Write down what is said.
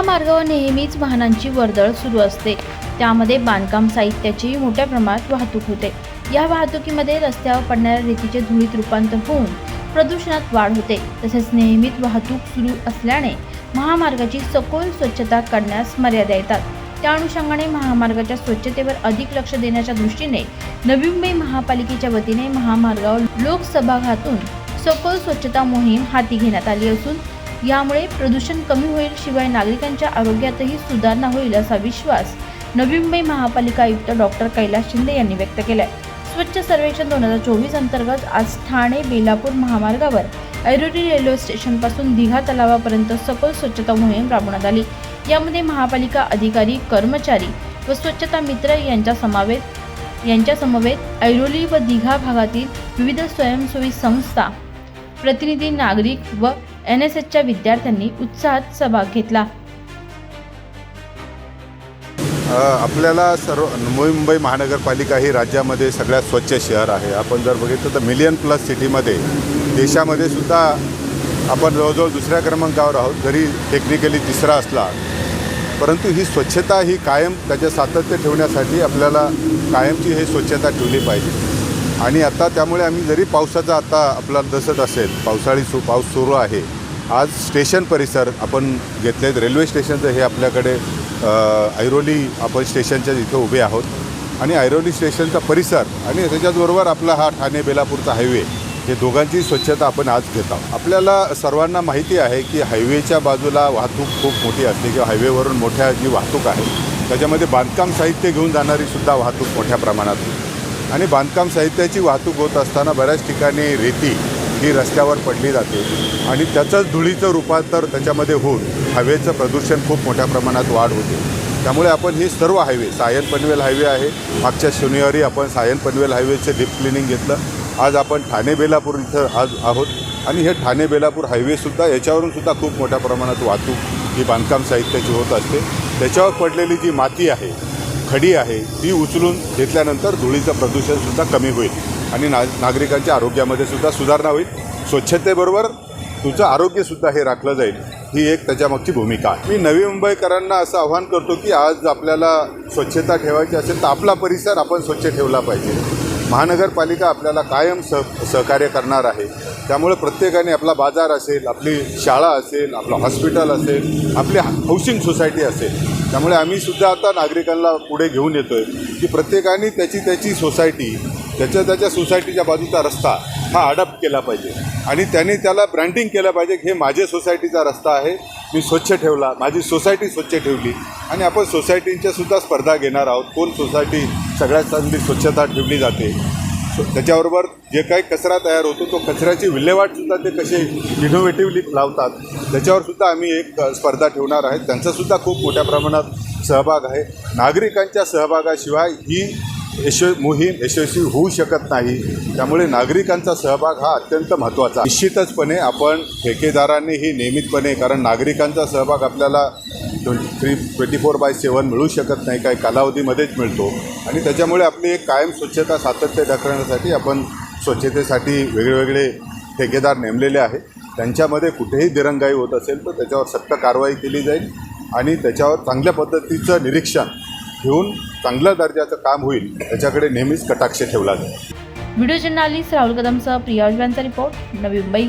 महामार्गावर नेहमीच वाहनांची वर्दळ सुरू असते. त्यामध्ये बांधकाम साहित्याचीही मोठ्या प्रमाणात वाहतूक होते. या वाहतुकीमध्ये रस्त्यावर पडणाऱ्या रेतीचे धुळीत रूपांतर होऊन प्रदूषणात वाढ होते. तसेच नेहमीच वाहतूक सुरू असल्याने महामार्गाची सखोल स्वच्छता करण्यास मर्यादा येतात. त्या अनुषंगाने महामार्गाच्या स्वच्छतेवर अधिक लक्ष देण्याच्या दृष्टीने नवी मुंबई महापालिकेच्या वतीने महामार्गावर लोकसभागातून सखोल स्वच्छता मोहीम हाती घेण्यात आली असून यामुळे प्रदूषण कमी होईल शिवाय नागरिकांच्या आरोग्यातही सुधारणा होईल असा विश्वास नवी मुंबई महापालिका आयुक्त डॉक्टर कैलास शिंदे यांनी व्यक्त केलाय. स्वच्छ सर्वेक्षण दोन हजार चोवीस अंतर्गत आज ठाणे बेलापूर महामार्गावर ऐरोली रेल्वे स्टेशनपासून दिघा तलावापर्यंत सखोल स्वच्छता मोहीम राबवण्यात आली. यामध्ये महापालिका अधिकारी कर्मचारी व स्वच्छता मित्र यांच्या समावेत यांच्या समवेत ऐरोली व दिघा भागातील विविध स्वयंसेवी संस्था प्रतिनिधी नागरिक व एन एस एसच्या विद्यार्थ्यांनी उत्साहात सहभाग घेतला. आपल्याला सर्व मुंबई महानगरपालिका ही राज्यामध्ये सगळ्यात स्वच्छ शहर आहे. आपण जर बघितलं तर मिलियन प्लस सिटीमध्ये देशामध्ये सुद्धा आपण जवळजवळ दुसऱ्या क्रमांकावर आहोत जरी टेक्निकली तिसरा असला. परंतु ही स्वच्छता ही कायम त्याचे सातत्य ठेवण्यासाठी आपल्याला कायमची हे स्वच्छता ठेवली पाहिजे. आणि आता त्यामुळे आम्ही जरी पावसाचा आता आपला दसत असेल पावसाळी सु पाऊस सुरू आहे आज स्टेशन परिसर आपण घेतलेत रेल्वे स्टेशनचं हे आपल्याकडे ऐरोली आपण स्टेशनच्या इथं उभे आहोत. आणि ऐरोली स्टेशनचा परिसर आणि त्याच्याचबरोबर आपला हा ठाणे बेलापूरचा हायवे हे दोघांची स्वच्छता आपण आज घेत आहोत. आपल्याला सर्वांना माहिती आहे की हायवेच्या बाजूला वाहतूक खूप मोठी असते किंवा हायवेवरून मोठ्या जी वाहतूक आहे त्याच्यामध्ये बांधकाम साहित्य घेऊन जाणारी सुद्धा वाहतूक मोठ्या प्रमाणात होती. आणि बांधकाम साहित्याची वाहतूक होत असताना बऱ्याच ठिकाणी रेती ही रस्त्यावर पडली जाते. आणि त्याचंच धुळीचं रूपांतर त्याच्यामध्ये होऊन हवेचं प्रदूषण खूप मोठ्या प्रमाणात वाढ होते. त्यामुळे आपण हे सर्व हायवे सायन पनवेल हायवे आहे. मागच्या शनिवारी आपण सायन पनवेल हायवेचं डीप क्लिनिंग घेतलं. आज आपण ठाणे बेलापूर इथं आज आहोत. आणि हे ठाणे बेलापूर हायवेसुद्धा याच्यावरून सुद्धा खूप मोठ्या प्रमाणात वाहतूक ही बांधकाम साहित्याची होत असते. त्याच्यावर पडलेली जी माती आहे खडी आहे ती उचलून घेतल्यानंतर धुळीचं प्रदूषणसुद्धा कमी होईल. आणि ना नागरिकांच्या आरोग्यामध्ये सुद्धा सुधारणा होईल. स्वच्छतेबरोबर तुझं आरोग्यसुद्धा हे राखलं जाईल ही एक त्याच्यामागची भूमिका आहे. मी नवी मुंबईकरांना असं आव्हान करतो की आज आपल्याला स्वच्छता ठेवायची असेल तर आपला परिसर आपण स्वच्छ ठेवला पाहिजे. महानगरपालिका आपल्याला कायम सह सहकार्य करणार आहे. त्यामुळे प्रत्येकाने आपला बाजार असेल आपली शाळा असेल आपलं हॉस्पिटल असेल आपली हाऊसिंग सोसायटी असेल. त्यामुळे आम्ही सुद्धा आता नागरिकांना पुढे घेऊन येतो आहे की प्रत्येकाने त्याची त्याची सोसायटी त्याच्या त्याच्या सोसायटीच्या बाजूचा रस्ता हा अडप्ट केला पाहिजे. आणि त्याने त्याला ब्रँडिंग केलं पाहिजे की हे माझे सोसायटीचा रस्ता आहे मी स्वच्छ ठेवला माझी सोसायटी स्वच्छ ठेवली. आणि आपण सोसायटींच्या सुद्धा स्पर्धा घेणार आहोत. कोण सोसायटी सगळ्यात चांगली स्वच्छता ठेवली जाते? सो त्याच्याबरोबर जे काही कचरा तयार होतो तो कचऱ्याची विल्हेवाटसुद्धा ते कसे इनोव्हेटिव्हली लावतात त्याच्यावर सुद्धा आम्ही एक स्पर्धा ठेवणार आहे. त्यांचासुद्धा खूप मोठ्या प्रमाणात सहभाग आहे. नागरिकांच्या सहभागाशिवाय ही यश मोहीम यशस्वी होऊ शकत नाही. त्यामुळे नागरिकांचा सहभाग हा अत्यंत महत्त्वाचा. निश्चितचपणे आपण ठेकेदारांनीही नियमितपणे कारण नागरिकांचा सहभाग आपल्याला twenty three twenty four by seven मिळू शकत नाही काही कालावधीमध्येच मिळतो. आणि त्याच्यामुळे आपली एक कायम स्वच्छता सातत्य दाखवण्यासाठी आपण स्वच्छतेसाठी वेगवेगळे ठेकेदार नेमलेले आहेत. त्यांच्यामध्ये कुठेही दिरंगाई होत असेल तर त्याच्यावर सक्त कारवाई केली जाईल आणि त्याच्यावर चांगल्या पद्धतीचं निरीक्षण घेऊन चांगल्या दर्जाचं काम होईल याच्याकडे नेहमीच कटाक्ष ठेवला जाईल. व्हिडिओ जर्नालिस्ट राहुल कदमसह प्रिया रिपोर्ट नवी मुंबई.